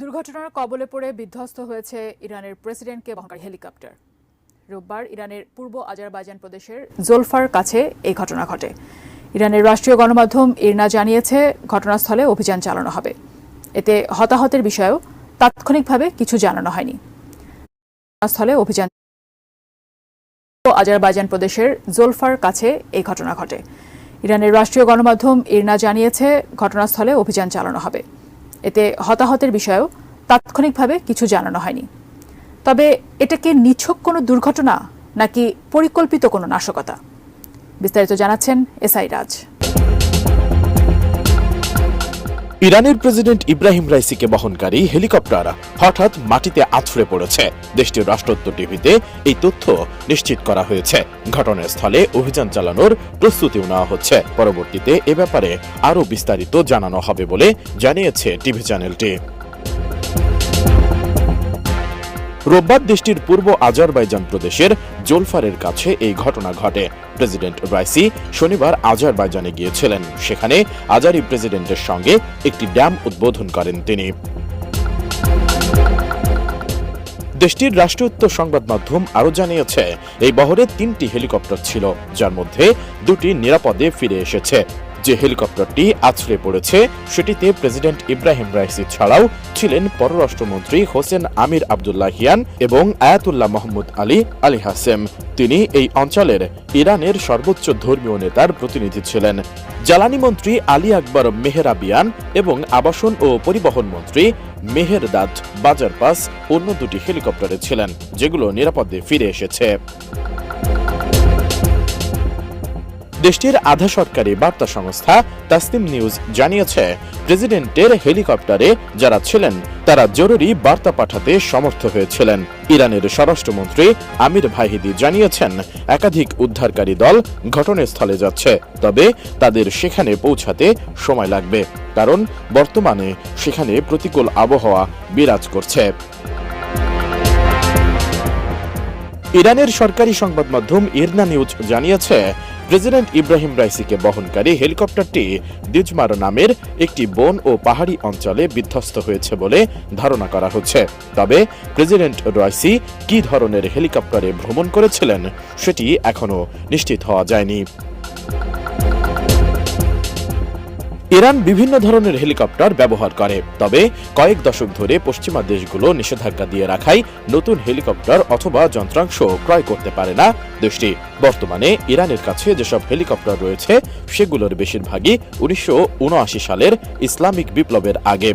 দুর্ঘটনার কবলে পড়ে বিধ্বস্ত হয়েছে ইরানের প্রেসিডেন্টকে বহনকারী হেলিকপ্টার। রোববার ইরানের পূর্ব আজারবাইজান প্রদেশের জোলফার কাছে এই ঘটনা ঘটে। ইরানের রাষ্ট্রীয় গণমাধ্যম ইরনা জানিয়েছে, ঘটনাস্থলে অভিযান চালানো হবে। এতে হতাহতের বিষয়েও তাৎক্ষণিকভাবে কিছু জানানো হয়নি। ঘটনাস্থলে অভিযান আজারবাইজান প্রদেশের জোলফার কাছে এই ঘটনা ঘটে। ইরানের রাষ্ট্রীয় গণমাধ্যম ইরনা জানিয়েছে, ঘটনাস্থলে অভিযান চালানো হবে। এতে হতাহতের বিষয়েও তাৎক্ষণিকভাবে কিছু জানানো হয়নি। তবে এটা কি নিছক কোনো দুর্ঘটনা নাকি পরিকল্পিত কোনো নাশকতা? বিস্তারিত জানাচ্ছেন এসআই রাজ। ইরানের প্রেসিডেন্ট ইব্রাহিম রাইসিকে বহনকারী হেলিকপ্টার হঠাৎ মাটিতে আছড়ে পড়েছে। দেশটির রাষ্ট্রত্ব টিভিতে এই তথ্য নিশ্চিত করা হয়েছে। ঘটনাস্থলে অভিযান চালানোর প্রস্তুতিও নেওয়া হচ্ছে। পরবর্তীতে এ ব্যাপারে আরও বিস্তারিত জানানো হবে বলে জানিয়েছে টিভি চ্যানেলটি। রোববার দেশটির পূর্ব আজারবাইজান প্রদেশের জোলফারের কাছে এই ঘটনা ঘটে। প্রেসিডেন্ট রাইসি শনিবার আজারবাইজানে গিয়েছিলেন। সেখানে আজারি প্রেসিডেন্টের সঙ্গে একটি ড্যাম উদ্বোধন করেন তিনি। দেশটির রাষ্ট্রীয়ত্ব সংবাদ মাধ্যম আরও জানিয়েছে, এই বহরে তিনটি হেলিকপ্টার ছিল, যার মধ্যে দুটি নিরাপদে ফিরে এসেছে। যে হেলিকপ্টারটি আছড়ে পড়েছে, সেটিতে প্রেসিডেন্ট ইব্রাহিম রাইসি ছাড়াও ছিলেন পররাষ্ট্রমন্ত্রী হোসেন আমির আবদুল্লাহিয়ান এবং Ayatollah Mohammad Ali Ali Hashem. তিনি এই অঞ্চলের ইরানের সর্বোচ্চ ধর্মীয় নেতার প্রতিনিধি ছিলেন। জ্বালানি মন্ত্রী আলী আকবর মেহরাবিয়ান এবং আবাসন ও পরিবহন মন্ত্রী মেহেরদাদ বাজার পাস অন্য দুটি হেলিকপ্টারে ছিলেন, যেগুলো নিরাপদে ফিরে এসেছে। দেশটির আধা সরকারি বার্তা সংস্থা তাসনিম নিউজ জানিয়েছে, প্রেসিডেন্টের হেলিকপ্টারে যারা ছিলেন, তারা জরুরি বার্তা পাঠাতে সমর্থ হয়েছিলেন। ইরানের স্বরাষ্ট্রমন্ত্রী আমির ভাহিদি জানিয়েছেন, একাধিক উদ্ধারকারী দল ঘটনাস্থলে যাচ্ছে, তবে তাদের সেখানে পৌঁছাতে সময় লাগবে, কারণ বর্তমানে সেখানে প্রতিকূল আবহাওয়া বিরাজ করছে। ইরানের সরকারি সংবাদ মাধ্যম ইরনা নিউজ জানিয়েছে প্রেসিডেন্ট ইব্রাহিম রাইসিকে বহনকারী হেলিকপ্টারটি দিজমার নামের একটি বন ও পাহাড়ি অঞ্চলে বিধ্বস্ত হয়েছে বলে ধারণা করা হচ্ছে। তবে প্রেসিডেন্ট রাইসি কি ধরনের হেলিকপ্টারে ভ্রমণ করেছিলেন সেটি এখনও নিশ্চিত হওয়া যায়নি। ইরান বিভিন্ন ধরনের হেলিকপ্টার ব্যবহার করে। তবে কয়েক দশক ধরে পশ্চিমা দেশগুলো নিষেধাজ্ঞা দিয়ে রাখায় নতুন হেলিকপ্টার অথবা যন্ত্রাংশ ক্রয় করতে পারে না। দেশটি বর্তমানে ইরানের কাছে যেসব হেলিকপ্টার রয়েছে, সেগুলোর বেশিরভাগই উনিশশো উনআশি সালের ইসলামিক বিপ্লবের আগে।